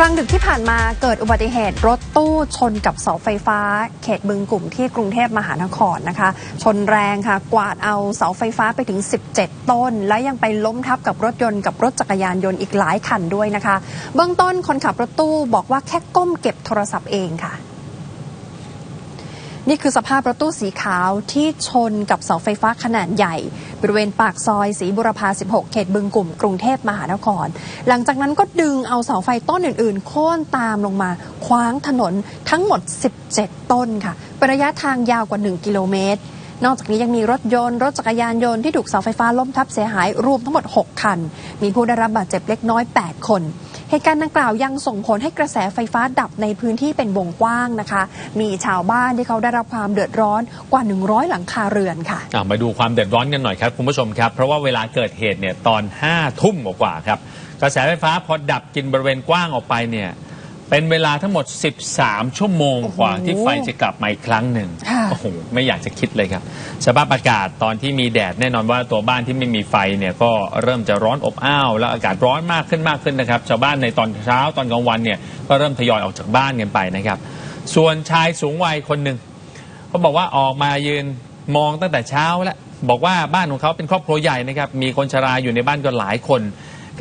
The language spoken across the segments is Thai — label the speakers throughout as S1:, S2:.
S1: กลางดึกที่ผ่านมาเกิดอุบัติเหตุรถตู้ชนกับเสาไฟฟ้า เขตบึงกลุ่มที่กรุงเทพมหานครนะคะ ชนแรงค่ะ กวาดเอาเสาไฟฟ้าไปถึง 17 ต้น และยังไปล้มทับกับรถยนต์กับรถจักรยานยนต์อีกหลายคันด้วยนะคะ เบื้องต้นคนขับรถตู้บอกว่าแค่ก้มเก็บโทรศัพท์เองค่ะนี่คือสภาพรถตู้สีขาวที่ชนกับเสาไฟฟ้าขนาดใหญ่ บริเวณปากซอยศรีบุรพา 16 เขตบึงกลุ่มกรุงเทพมหานคร หลังจากนั้นก็ดึงเอาเสาไฟต้นอื่นๆ โค่นตามลงมาคว้างถนนทั้งหมด 17 ต้นค่ะเป็นระยะทางยาวกว่า 1 กิโลเมตรนอกจากนี้ยังมีรถยนต์ รถจักรยานยนต์ที่ถูกเสาไฟฟ้าล้มทับเสียหายรวมทั้งหมด 6 คัน มีผู้ได้รับบาดเจ็บเล็กน้อย 8 คน เหตุการณ์ดังกล่าวยังส่งผลให้กระแสไฟฟ้าดับในพื้นที่เป็นวงกว้างนะคะ มีชาวบ้านที่เขาได้รับความเดือดร้อนกว่า 100 หลังคาเรือนค่ะ
S2: มาดูความเดือดร้อนกันหน่อยครับคุณผู้ชมครับ เพราะว่าเวลาเกิดเหตุเนี่ยตอน5้าทุ่มกว่าครับกระแสไฟฟ้าพอดับกินบริเวณกว้างออกไปเนี่ย เป็นเวลาทั้งหมด 13 ชั่วโมง
S1: โอ้โห
S2: กว่าที่ไฟจะกลับมาอีกครั้งหนึ่ง
S1: ค่ะ
S2: โอ้โห ไม่อยากจะคิดเลยครับ สภาพอากาศตอนที่มีแดดแน่นอนว่าตัวบ้านที่ไม่มีไฟเนี่ยก็เริ่มจะร้อนอบอ้าว แล้วอากาศร้อนมากขึ้นมากขึ้นนะครับ ชาวบ้านในตอนเช้าตอนกลางวันเนี่ยก็เริ่มทยอยออกจากบ้านกันไปนะครับ ส่วนชายสูงวัยคนหนึ่งเขาบอกว่าออกมายืนมองตั้งแต่เช้าแล้วบอกว่าบ้านของเขาเป็นครอบครัวใหญ่นะครับ มีคนชราอยู่ในบ้านก็หลายคน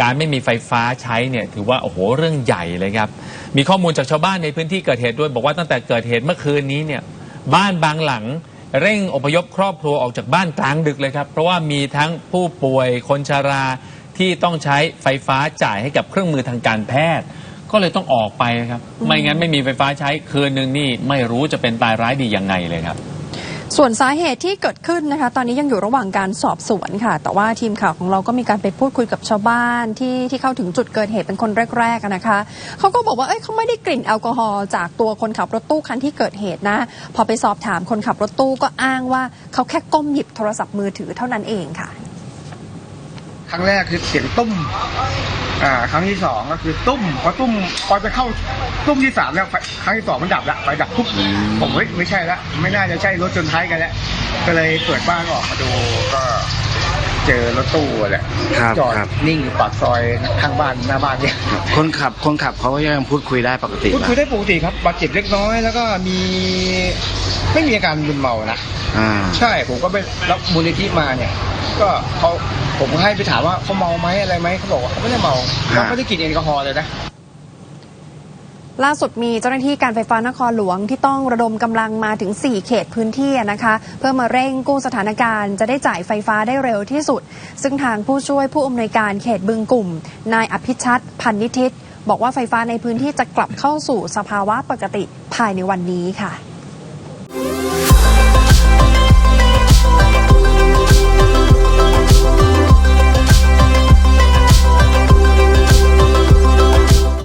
S2: การไม่มีไฟฟ้าใช้เนี่ยถือว่าโอ้โหเรื่องใหญ่เลยครับ มีข้อมูลจากชาวบ้านในพื้นที่เกิดเหตุด้วย บอกว่าตั้งแต่เกิดเหตุเมื่อคืนนี้เนี่ยบ้านบางหลังเร่งอพยพครอบครัวออกจากบ้านกลางดึกเลยครับ เพราะว่ามีทั้งผู้ป่วยคนชราที่ต้องใช้ไฟฟ้าจ่ายให้กับเครื่องมือทางการแพทย์ ก็เลยต้องออกไปครับ ไม่งั้นไม่มีไฟฟ้าใช้คืนหนึ่งนี่ไม่รู้จะเป็นตายร้ายดียังไงเลยครับ
S1: ส่วนสาเหตุที่เกิดขึ้นนะคะ ตอนนี้ยังอยู่ระหว่างการสอบสวนค่ะ แต่ว่าทีมข่าวของเราก็มีการไปพูดคุยกับชาวบ้านที่ที่เข้าถึงจุดเกิดเหตุเป็นคนแรกๆนะคะเขาก็บอกว่าเอ้ยเขาไม่ได้กลิ่นแอลกอฮอล์จากตัวคนขับรถตู้คันที่เกิดเหตุนะ พอไปสอบถามคนขับรถตู้ก็อ้างว่าเขาแค่ก้มหยิบโทรศัพท์มือถือเท่านั้นเองค่ะ
S3: ครั้งแรกคือเสียงตุ้ม อ่า ครั้งที่สองก็คือตุ้มพอตุ้มพอจะเข้าตุ้มที่สามแล้วไฟครั้งที่สองมันดับละไฟดับปุ๊บผมเฮ้ยไม่ใช่ละไม่น่าจะใช่รถชนท้ายกันแล้วก็เลยเปิดบ้านออกมาดูก็เจอรถตู้แหละ
S4: ครับ
S3: จอด
S4: ครับ
S3: นิ่งอยู่ปากซอยข้างบ้านหน้าบ้านเนี่ย
S4: คนขับคนขับเขาก็ยังพูดคุยได้ปกติ
S3: พูด
S4: นะ
S3: คุยได้ปกติครับบาดเจ็บเล็กน้อยแล้วก็มีไม่มีอาการมึนเมานะ
S4: อ่า
S3: ใช่ผมก็ไปรับมูลนิธิมาเนี่ย ก็เขาผมก็ให้ไปถามว่าเขาเมาไหมอะไรไหมเขาบอกว่าเขาไม่ได้เมาเขาไม่ได้กินแอลกอฮอล์เลยนะ
S1: ล่าสุดมีเจ้าหน้าที่การไฟฟ้านครหลวงที่ต้องระดมกำลังมาถึง 4 เขตพื้นที่นะคะ เพื่อมาเร่งกู้สถานการณ์จะได้จ่ายไฟฟ้าได้เร็วที่สุด ซึ่งทางผู้ช่วยผู้อำนวยการเขตบึงกลุ่ม นายอภิชัดพันนิทิตบอกว่าไฟฟ้าในพื้นที่จะกลับเข้าสู่สภาวะปกติภายในวันนี้ค่ะ